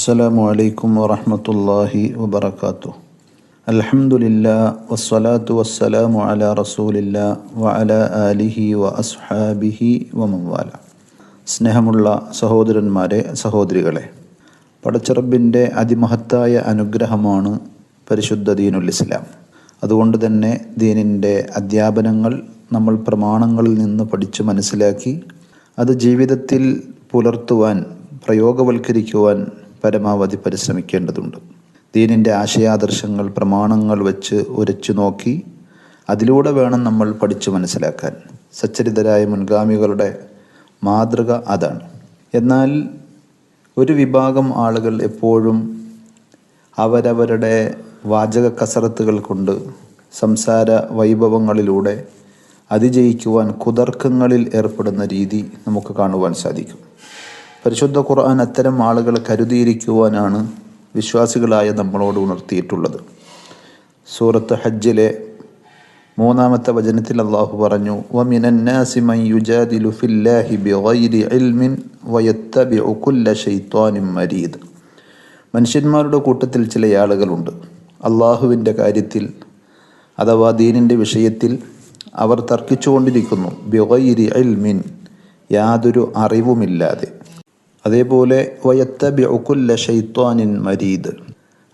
السلام عليكم ورحمة الله وبركاته الحمد لله والصلاة والسلام على رسول الله وعلى آله وأصحابه ومن والاه സ്നേഹമുള്ള സഹോദരന്മാരെ സഹോദരികളെ പടച്ചിറബിൻ്റെ അതിമഹത്തായ അനുഗ്രഹമാണ് പരിശുദ്ധ ദീനുൽ ഇസ്ലാം അതുകൊണ്ട് തന്നെ ദീനിൻ്റെ അധ്യാപനങ്ങൾ നമ്മൾ പ്രമാണങ്ങളിൽ നിന്ന് പഠിച്ച് മനസ്സിലാക്കി അത് ജീവിതത്തിൽ പുലർത്തുവാൻ പ്രയോഗവൽക്കരിക്കുവാൻ പരമാവധി പരിശ്രമിക്കേണ്ടതുണ്ട്. ദീനിന്റെ ആശയാദർശങ്ങൾ പ്രമാണങ്ങൾ വെച്ച് ഉരച്ചു നോക്കി അതിലൂടെ വേണം നമ്മൾ പഠിച്ചു മനസ്സിലാക്കാൻ. സച്ചരിതരായ മുൻഗാമികളുടെ മാതൃക അതാണ്. എന്നാൽ ഒരു വിഭാഗം ആളുകൾ എപ്പോഴും അവരവരുടെ വാചക കസറത്തുകൾ കൊണ്ട് സംസാര വൈഭവങ്ങളിലൂടെ അതിജയിക്കുവാൻ കുതർക്കങ്ങളിൽ ഏർപ്പെടുന്ന രീതി നമുക്ക് കാണുവാൻ സാധിക്കും. പരിശുദ്ധ ഖുർആൻ അത്തരം ആളുകളെ കരുതിയിരിക്കുവാനാണ് വിശ്വാസികളായ നമ്മളോട് ഉണർത്തിയിട്ടുള്ളത്. സൂറത്ത് ഹജ്ജിലെ മൂന്നാമത്തെ വചനത്തിൽ അള്ളാഹു പറഞ്ഞു മരീദ്. മനുഷ്യന്മാരുടെ കൂട്ടത്തിൽ ചില ആളുകളുണ്ട്. അള്ളാഹുവിന്റെ കാര്യത്തിൽ അഥവാ ദീനിന്റെ വിഷയത്തിൽ അവർ തർക്കിച്ചുകൊണ്ടിരിക്കുന്നു ബിഗൈരി ഇൽമിൻ യാതൊരു അറിവുമില്ലാതെ. അതേപോലെ വയത്ത കുല്ല ശൈത്വാനിൻ മരീദ്.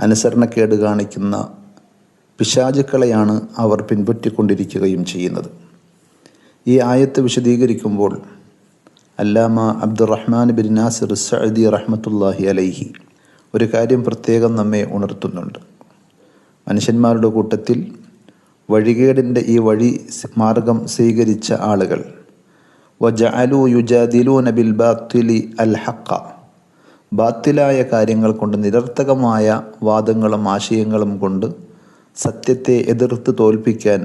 അനുസരണക്കേട് കാണിക്കുന്ന പിശാചുക്കളെയാണ് അവർ പിൻപറ്റിക്കൊണ്ടിരിക്കുകയും ചെയ്യുന്നത്. ഈ ആയത്ത് വിശദീകരിക്കുമ്പോൾ അല്ലാമ അബ്ദുറഹ്മാൻ ബിൻ നാസിർ സഅദി റഹ്മത്തുല്ലാഹി അലൈഹി ഒരു കാര്യം പ്രത്യേകം നമ്മെ ഉണർത്തുന്നുണ്ട്. മനുഷ്യന്മാരുടെ കൂട്ടത്തിൽ വഴികേടിന്റെ ഈ വഴി മാർഗം സ്വീകരിച്ച ആളുകൾ വജഅലു യുജാദിലൂന ബിൽ ബാത്തിലി അൽ ഹക്ക ബാത്തിലായ കാര്യങ്ങൾ കൊണ്ട് നിരർത്ഥകമായ വാദങ്ങളും ആശയങ്ങളും കൊണ്ട് സത്യത്തെ എതിർത്ത് തോൽപ്പിക്കാൻ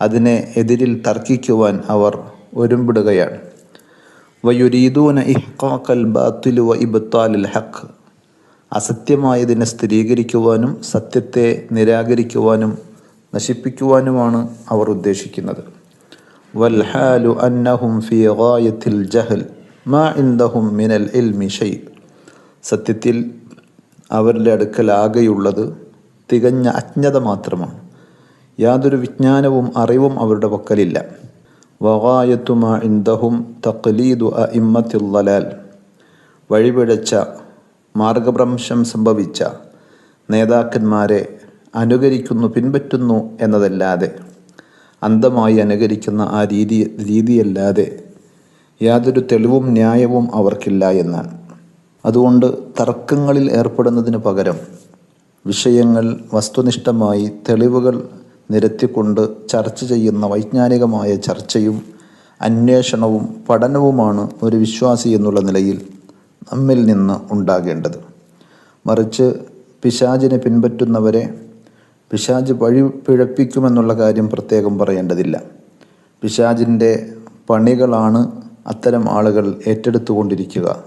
അതിനെ എതിരിൽ തർക്കിക്കുവാൻ അവർ ഒരുമ്പിടുകയാണ്. വയുരീദൂന ഇഹ്ഖാഖൽ ബാത്തിലു വ ഇബ്താലിൽ ഹക്ക് അസത്യമായതിനെ സ്ഥിരീകരിക്കുവാനും സത്യത്തെ നിരാകരിക്കുവാനും നശിപ്പിക്കുവാനുമാണ് അവർ ഉദ്ദേശിക്കുന്നത്. വൽഹാലു അന്നഹും ഫി ഗായത്തിൽ ജഹൽ മാ عندهم മിനൽ ഇൽമി ഷൈ. സത്യത്തിൽ അവരുടെ അടുക്കൽ ആകെയുള്ളത് തികഞ്ഞ അജ്ഞത മാത്രമാണ്. യാതൊരു വിജ്ഞാനവും അറിവും അവരുടെ പക്കലില്ല. വഗായത്തുമാ ഇന്ദഹും തഖ്ലീദു അ ഇമ്മത്തുള്ളലാൽ വഴിപിഴച്ച മാർഗഭ്രംശം സംഭവിച്ച നേതാക്കന്മാരെ അനുകരിക്കുന്നു പിൻപറ്റുന്നു എന്നതല്ലാതെ അന്ധമായി അനുകരിക്കുന്ന ആ രീതി രീതിയല്ലാതെ യാതൊരു തെളിവും ന്യായവും അവർക്കില്ല എന്നാണ്. അതുകൊണ്ട് തർക്കങ്ങളിൽ ഏർപ്പെടുന്നതിന് പകരം വിഷയങ്ങൾ വസ്തുനിഷ്ഠമായി തെളിവുകൾ നിരത്തിക്കൊണ്ട് ചർച്ച ചെയ്യുന്ന വൈജ്ഞാനികമായ ചർച്ചയും അന്വേഷണവും പഠനവുമാണ് ഒരു വിശ്വാസി എന്നുള്ള നിലയിൽ നമ്മിൽ നിന്ന് ഉണ്ടാകേണ്ടത്. മറിച്ച് പിശാചിനെ പിൻപറ്റുന്നവരെ പിശാജ് വഴി പിഴപ്പിക്കുമെന്നുള്ള കാര്യം പ്രത്യേകം പറയേണ്ടതില്ല. പിശാജിന്റെ പണികളാണ് അത്തരം ആളുകൾ ഏറ്റെടുത്തുകൊണ്ടിരിക്കുക.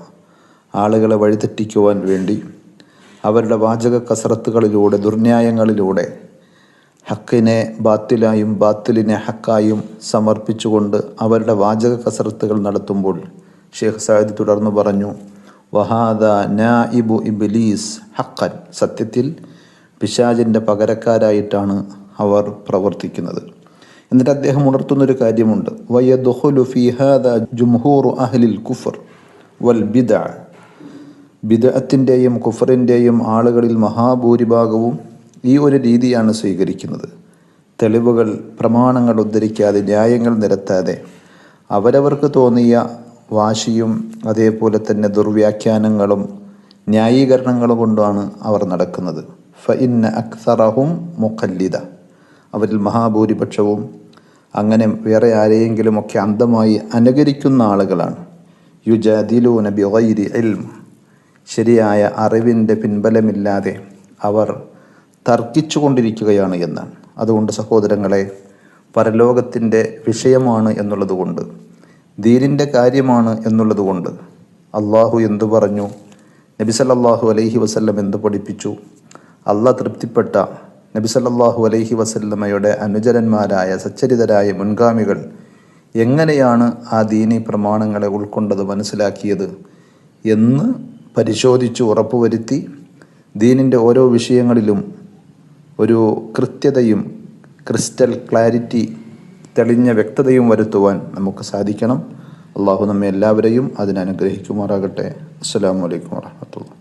ആളുകളെ വഴിതെറ്റിക്കുവാൻ വേണ്ടി അവരുടെ വാചക കസറത്തുകളിലൂടെ ദുർന്യായങ്ങളിലൂടെ ഹക്കിനെ ബാത്തിലായും ബാത്തിലിനെ ഹക്കായും സമർപ്പിച്ചുകൊണ്ട് അവരുടെ വാചക കസറത്തുകൾ നടത്തുമ്പോൾ ഷേഖ് സായിദ് തുടർന്ന് പറഞ്ഞു വഹാദ നായിബു ഇബിലീസ് ഹക്കൻ സത്യത്തിൽ പിശാജിന്റെ പകരക്കാരായിട്ടാണ് അവർ പ്രവർത്തിക്കുന്നത്. എന്നിട്ട് അദ്ദേഹം ഉണർത്തുന്നൊരു കാര്യമുണ്ട്. വയദുഹുലു അഹ്ലിൽ കുഫർ വൽ ബിദ. ബിദഅത്തിന്റെയും കുഫറിന്റെയും ആളുകളിൽ മഹാഭൂരിഭാഗവും ഈ ഒരു രീതിയാണ് സ്വീകരിക്കുന്നത്. തെളിവുകൾ പ്രമാണങ്ങൾ ഉദ്ധരിക്കാതെ ന്യായങ്ങൾ നിരത്താതെ. അവരവർക്ക് തോന്നിയ വാശിയും അതേപോലെ തന്നെ ദുർവ്യാഖ്യാനങ്ങളും ന്യായീകരണങ്ങളും കൊണ്ടാണ് അവർ നടക്കുന്നത്. ഫഇന്ന അക്സറഹും മുഖല്ലിദ. അവരിൽ മഹാഭൂരിപക്ഷവും അങ്ങനെ വേറെ ആരെയെങ്കിലുമൊക്കെ അന്ധമായി അനുകരിക്കുന്ന ആളുകളാണ്. യുജാദിലൂ നബി ഒയിരി ഇൽം. ശരിയായ അറിവിന്റെ പിൻബലമില്ലാതെ അവർ തർക്കിച്ചു കൊണ്ടിരിക്കുകയാണ് എന്നാണ്. അതുകൊണ്ട് സഹോദരങ്ങളെ പരലോകത്തിന്റെ വിഷയമാണ് എന്നുള്ളതുകൊണ്ട് ദീനിന്റെ കാര്യമാണ് എന്നുള്ളതുകൊണ്ട് അള്ളാഹു എന്തു പറഞ്ഞു? നബി സല്ലല്ലാഹു അലൈഹി വസല്ലം എന്ത് പഠിപ്പിച്ചു? അള്ളാഹ് തൃപ്തിപ്പെട്ട നബി സല്ലല്ലാഹു അലൈഹി വസല്ലമ്മയുടെ അനുചരന്മാരായ സച്ചരിതരായ മുൻഗാമികൾ എങ്ങനെയാണ് ആ ദീനി പ്രമാണങ്ങളെ ഉൾക്കൊണ്ടത് മനസ്സിലാക്കിയത് എന്ന് പരിശോധിച്ച് ഉറപ്പുവരുത്തി ദീനിന്റെ ഓരോ വിഷയങ്ങളിലും ഒരു കൃത്യതയും ക്രിസ്റ്റൽ ക്ലാരിറ്റി തെളിഞ്ഞ വ്യക്തതയും വരുത്തുവാൻ നമുക്ക് സാധിക്കണം. അള്ളാഹു നമ്മെ എല്ലാവരെയും അതിനനുഗ്രഹിക്കുമാറാകട്ടെ അസ്സാം വലൈക്കും വാഹമത്തുള്ള